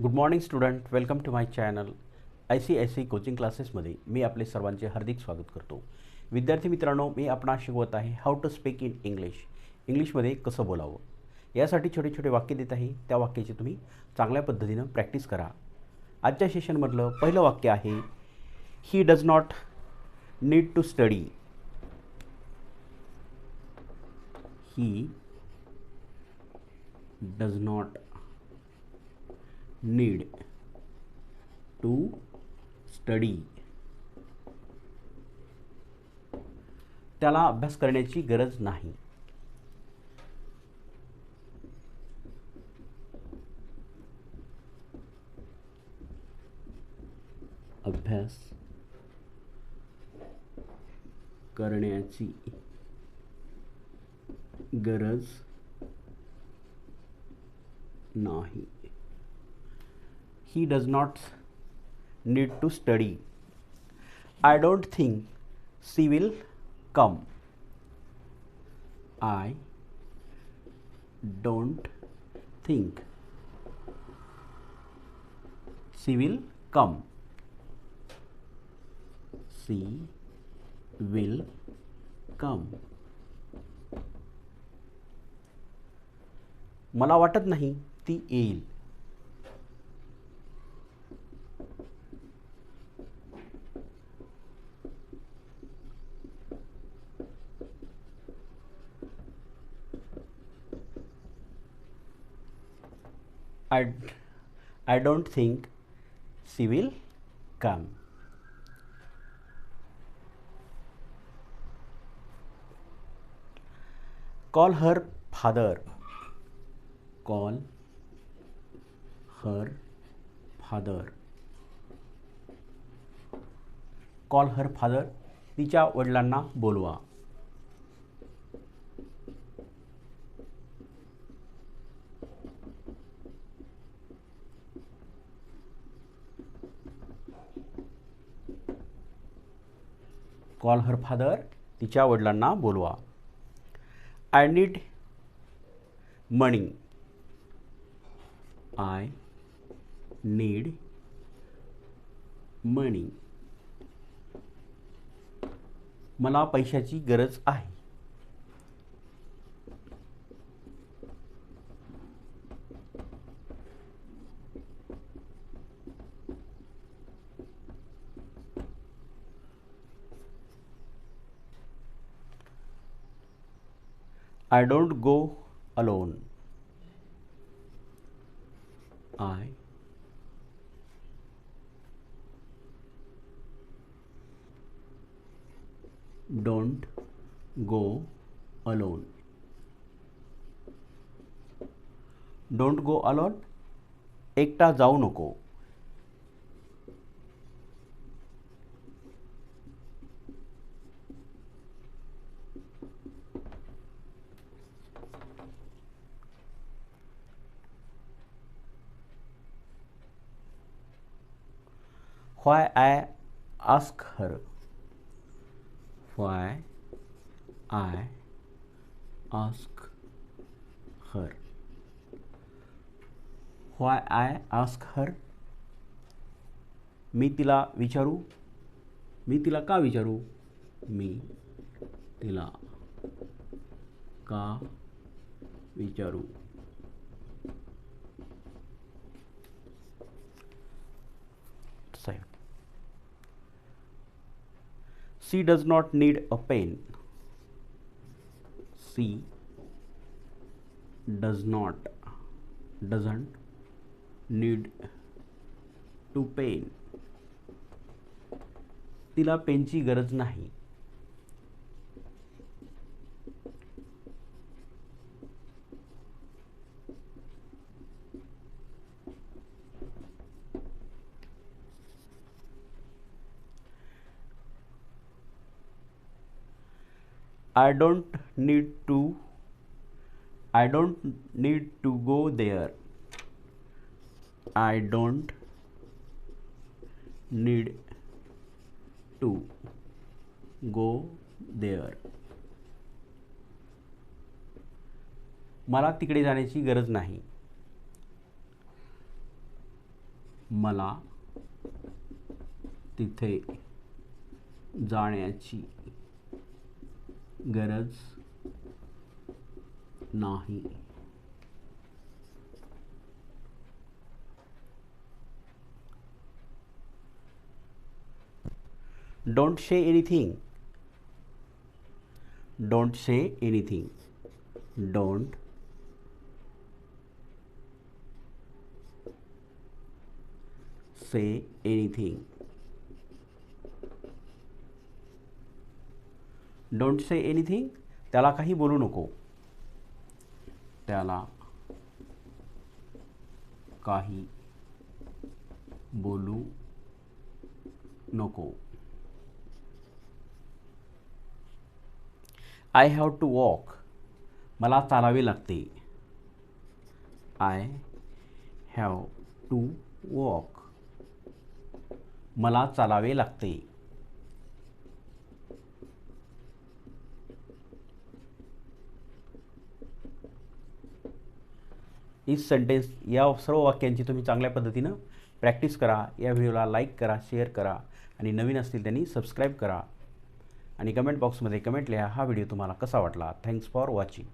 Good morning student welcome to my channel I C I C coaching क्लासेसमध्ये मी आपले सर्वांचे हार्दिक स्वागत करतो. विद्यार्थी मित्रांनो मी आपणा शिकवत आहे how to speak in English इंग्लिशमध्ये कसं बोलावं? यासाठी छोटे छोटे वाक्य देत आहे. त्या वाक्याची तुम्ही चांगल्या पद्धतीनं प्रॅक्टिस करा. आजच्या सेशनमधलं पहिलं वाक्य आहे he does not need to study he does not need. To study. त्याला अभ्यास करण्याची गरज नाही. अभ्यास करण्याची गरज नाही. He does not need to study. I don't think she will come. I don't think she will come. She will come. मला वाटत नाही ती येईल I, I don't think she will come. Call her father. Call her father. Call her father तिच्या वडिलांना बोलवा call her father तिच्या वडिलांना बोलवा. I need money. I need money. मला पैशाची गरज आहे. I don't go alone. I don't go alone. Don't go alone. एकटा जाऊ नको why I ask her. Why I ask her. Why I ask her. मी तिला विचारू मी तिला का विचारू मी तिला का विचारू असेल she does not need a pen she does not doesn't need to pen तिला पेनची गरज नाही. I don't need to I don't need to go there I don't need to go there मला तिकडे जाण्याची गरज नाही मला तिथे जाण्याची गरज नाही. Don't say anything don't say anything don't say anything don't say anything त्याला काही बोलू नको. त्याला काही बोलू नको. आय हॅव टू वॉक मला चालावे लागते. आय हॅव टू वॉक मला चालावे लागते. इस सेंटेन्स या सर्व वाक्यांची तुम्ही चांगल्या पद्धतीनं प्रॅक्टिस करा. या व्हिडिओला लाईक करा शेअर करा आणि नवीन असतील त्यांनी सबस्क्राईब करा. आणि कमेंट बॉक्समध्ये कमेंट लिहा हा व्हिडिओ तुम्हाला कसा वाटला? Thanks for watching